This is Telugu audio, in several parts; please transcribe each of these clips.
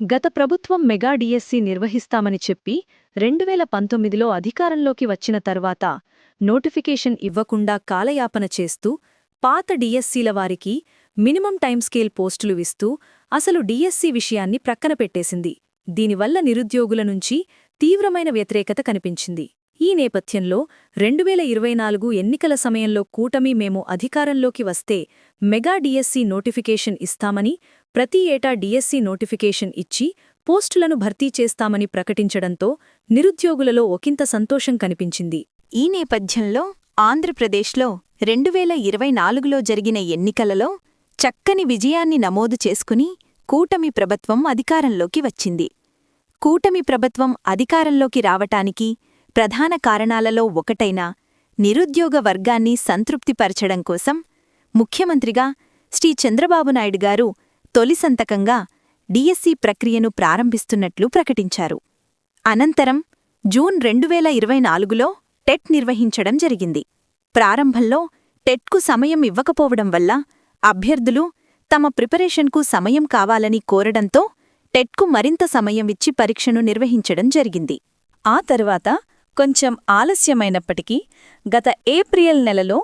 గత ప్రభుత్వం మెగా డిఎస్సి నిర్వహిస్తామని చెప్పి రెండు వేల పంతొమ్మిదిలో అధికారంలోకి వచ్చిన తర్వాత నోటిఫికేషన్ ఇవ్వకుండా కాలయాపన చేస్తూ పాత డిఎస్సీల వారికి మినిమం టైంస్కేల్ పోస్టులు ఇస్తూ అసలు డిఎస్సి విషయాన్ని ప్రక్కన పెట్టేసింది. దీనివల్ల నిరుద్యోగుల నుంచి తీవ్రమైన వ్యతిరేకత కనిపించింది. ఈ నేపథ్యంలో రెండు వేల ఇరవై నాలుగు ఎన్నికల సమయంలో కూటమి మేము అధికారంలోకి వస్తే మెగా డిఎస్సి నోటిఫికేషన్ ఇస్తామని ప్రతి ఏటా డిఎస్సి నోటిఫికేషన్ ఇచ్చి పోస్టులను భర్తీ చేస్తామని ప్రకటించడంతో నిరుద్యోగులలో ఒకంత సంతోషం కనిపించింది. ఈ నేపథ్యంలో ఆంధ్రప్రదేశ్లో రెండు వేల ఇరవై నాలుగులో జరిగిన ఎన్నికలలో చక్కని విజయాన్ని నమోదు చేసుకుని కూటమి ప్రభుత్వం అధికారంలోకి వచ్చింది. కూటమి ప్రభుత్వం అధికారంలోకి రావటానికి ప్రధాన కారణాలలో ఒకటైన నిరుద్యోగ వర్గాన్ని సంతృప్తిపరచడం కోసం ముఖ్యమంత్రిగా శ్రీ చంద్రబాబు నాయుడు గారు తొలి సంతకంగా డిఎస్సి ప్రక్రియను ప్రారంభిస్తున్నట్లు ప్రకటించారు. అనంతరం జూన్ రెండువేల ఇరవై నాలుగులో టెట్ నిర్వహించడం జరిగింది. ప్రారంభంలో టెట్కు సమయం ఇవ్వకపోవడం వల్ల అభ్యర్థులు తమ ప్రిపరేషన్కు సమయం కావాలని కోరడంతో టెట్కు మరింత సమయం ఇచ్చి పరీక్షను నిర్వహించడం జరిగింది. ఆ తరువాత కొంచెం ఆలస్యమైనప్పటికీ గత ఏప్రిల్ నెలలో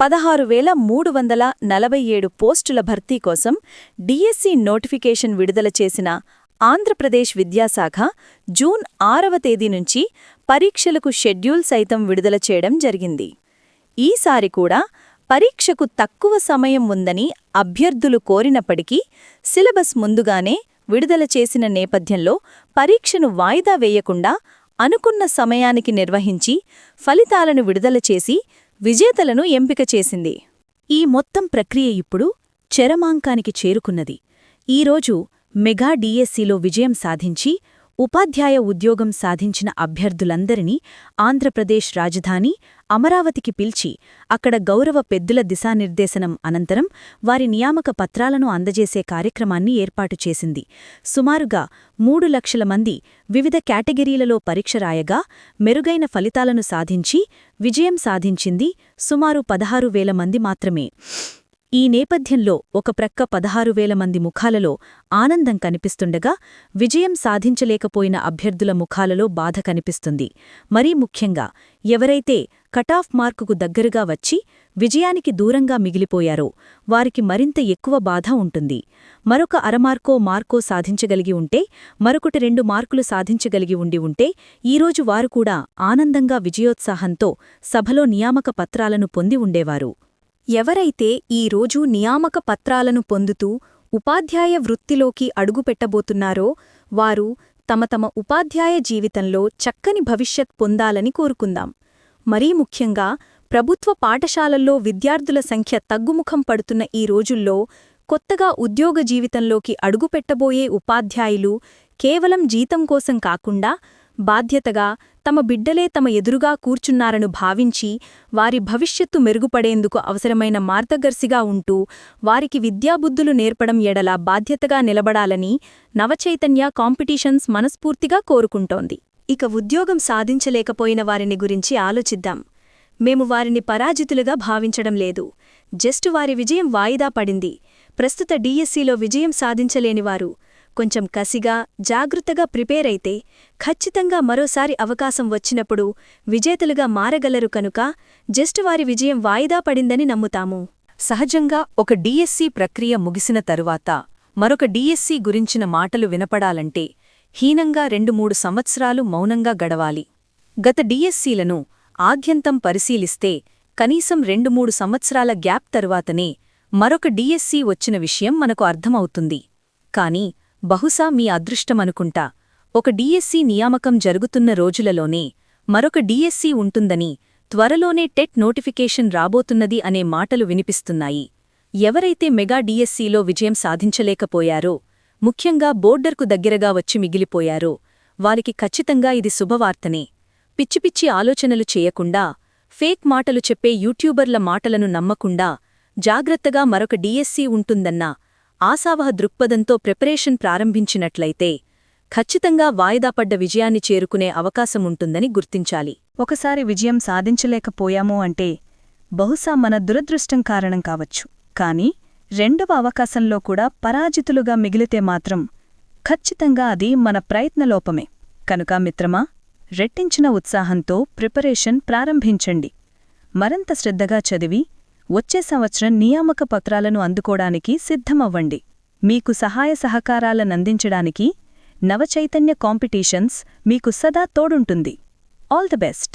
పదహారు వేల మూడు వందల నలభై ఏడు పోస్టుల భర్తీ కోసం డిఎస్సి నోటిఫికేషన్ విడుదల చేసిన ఆంధ్రప్రదేశ్ విద్యాశాఖ జూన్ ఆరవ తేదీ నుంచి పరీక్షలకు షెడ్యూల్ సైతం విడుదల చేయడం జరిగింది. ఈసారి కూడా పరీక్షకు తక్కువ సమయం ఉందని అభ్యర్థులు కోరినప్పటికీ సిలబస్ ముందుగానే విడుదల చేసిన నేపథ్యంలో పరీక్షను వాయిదా వేయకుండా అనుకున్న సమయానికి నిర్వహించి ఫలితాలను విడుదల చేసి విజేతలను ఎంపిక చేసింది. ఈ మొత్తం ప్రక్రియ ఇప్పుడు చరమాంకానికి చేరుకున్నది. ఈరోజు మెగా డిఎస్సిలో విజయం సాధించి ఉపాధ్యాయ ఉద్యోగం సాధించిన అభ్యర్థులందరినీ ఆంధ్రప్రదేశ్ రాజధాని అమరావతికి పిలిచి అక్కడ గౌరవ పెద్దుల దిశానిర్దేశనం అనంతరం వారి నియామక పత్రాలను అందజేసే కార్యక్రమాన్ని ఏర్పాటు చేసింది. సుమారుగా మూడు లక్షల మంది వివిధ కేటగిరీలలో పరీక్ష రాయగా మెరుగైన ఫలితాలను సాధించి విజయం సాధించింది సుమారు పదహారు వేల మంది మాత్రమే. ఈ నేపథ్యంలో ఒక ప్రక్క పదహారు వేల మంది ముఖాలలో ఆనందం కనిపిస్తుండగా విజయం సాధించలేకపోయిన అభ్యర్థుల ముఖాలలో బాధ కనిపిస్తుంది. మరీ ముఖ్యంగా ఎవరైతే కటాఫ్ మార్కుకు దగ్గరగా వచ్చి విజయానికి దూరంగా మిగిలిపోయారో వారికి మరింత ఎక్కువ బాధ ఉంటుంది. మరొక అరమార్కో మార్కో సాధించగలిగి ఉంటే మరొకటి రెండు మార్కులు సాధించగలిగి ఉండి ఉంటే ఈరోజు వారు కూడా ఆనందంగా విజయోత్సాహంతో సభలో నియామక పత్రాలను పొంది ఉండేవారు. ఎవరైతే ఈ రోజు నియామక పత్రాలను పొందుతూ ఉపాధ్యాయ వృత్తిలోకి అడుగుపెట్టబోతున్నారో వారు తమ తమ ఉపాధ్యాయ జీవితంలో చక్కని భవిష్యత్ పొందాలని కోరుకుందాం. మరీ ముఖ్యంగా ప్రభుత్వ పాఠశాలల్లో విద్యార్థుల సంఖ్య తగ్గుముఖం పడుతున్న ఈ రోజుల్లో కొత్తగా ఉద్యోగ జీవితంలోకి అడుగుపెట్టబోయే ఉపాధ్యాయులు కేవలం జీతం కోసం కాకుండా బాధ్యతగా తమ బిడ్డలే తమ ఎదురుగా కూర్చున్నారను భావించి వారి భవిష్యత్తు మెరుగుపడేందుకు అవసరమైన మార్గదర్శిగా ఉంటూ వారికి విద్యాబుద్ధులు నేర్పడం ఎడల బాధ్యతగా నిలబడాలని నవచైతన్య కాంపిటీషన్స్ మనస్ఫూర్తిగా కోరుకుంటోంది. ఇక ఉద్యోగం సాధించలేకపోయిన వారిని గురించి ఆలోచిద్దాం. మేము వారిని పరాజితులుగా భావించడం లేదు. జస్ట్ వారి విజయం వాయిదా పడింది. ప్రస్తుత డిఎస్సిలో విజయం సాధించలేనివారు కొంచెం కసిగా జాగృతగా ప్రిపేర్ అయితే ఖచ్చితంగా మరోసారి అవకాశం వచ్చినప్పుడు విజేతలుగా మారగలరు కనుక జస్ట్ వారి విజయం వాయిదా పడిందని నమ్ముతాము. సహజంగా ఒక డిఎస్సి ప్రక్రియ ముగిసిన తరువాత మరొక డిఎస్సి గురించిన మాటలు వినపడాలంటే హీనంగా రెండు మూడు సంవత్సరాలు మౌనంగా గడవాలి. గత డిఎస్సీలను ఆద్యంతం పరిశీలిస్తే కనీసం రెండు మూడు సంవత్సరాల గ్యాప్ తరువాతనే మరొక డిఎస్సి వచ్చిన విషయం మనకు అర్థమవుతుంది. కాని బహుశా మీ అదృష్టమనుకుంటా. ఒక డిఎస్సి నియామకం జరుగుతున్న రోజులలోనే మరొక డిఎస్సి ఉంటుందని త్వరలోనే టెట్ నోటిఫికేషన్ రాబోతున్నది అనే మాటలు వినిపిస్తున్నాయి. ఎవరైతే మెగా డిఎస్సిలో విజయం సాధించలేకపోయారో ముఖ్యంగా బోర్డర్కు దగ్గరగా వచ్చి మిగిలిపోయారో వారికి ఖచ్చితంగా ఇది శుభవార్తనే. పిచ్చిపిచ్చి ఆలోచనలు చేయకుండా ఫేక్ మాటలు చెప్పే యూట్యూబర్ల మాటలను నమ్మకుండా జాగ్రత్తగా మరొక డిఎస్సి ఉంటుందన్నా ఆశావహ దృక్పథంతో ప్రిపరేషన్ ప్రారంభించినట్లయితే ఖచ్చితంగా వాయిదాపడ్డ విజయాన్ని చేరుకునే అవకాశముంటుందని గుర్తించాలి. ఒకసారి విజయం సాధించలేకపోయామో అంటే బహుశా మన దురదృష్టం కారణం కావచ్చు. కాని రెండవ అవకాశంలో కూడా పరాజితులుగా మిగిలితే మాత్రం ఖచ్చితంగా అది మన ప్రయత్నలోపమే కనుక మిత్రమా రెట్టించిన ఉత్సాహంతో ప్రిపరేషన్ ప్రారంభించండి. మరంత శ్రద్ధగా చదివి వచ్చే సంవత్సరం నియామక పత్రాలను అందుకోడానికి సిద్ధమవ్వండి. మీకు సహాయ సహకారాలనందించడానికి నవచైతన్య కాంపిటీషన్స్ మీకు సదా తోడుంటుంది. All the best!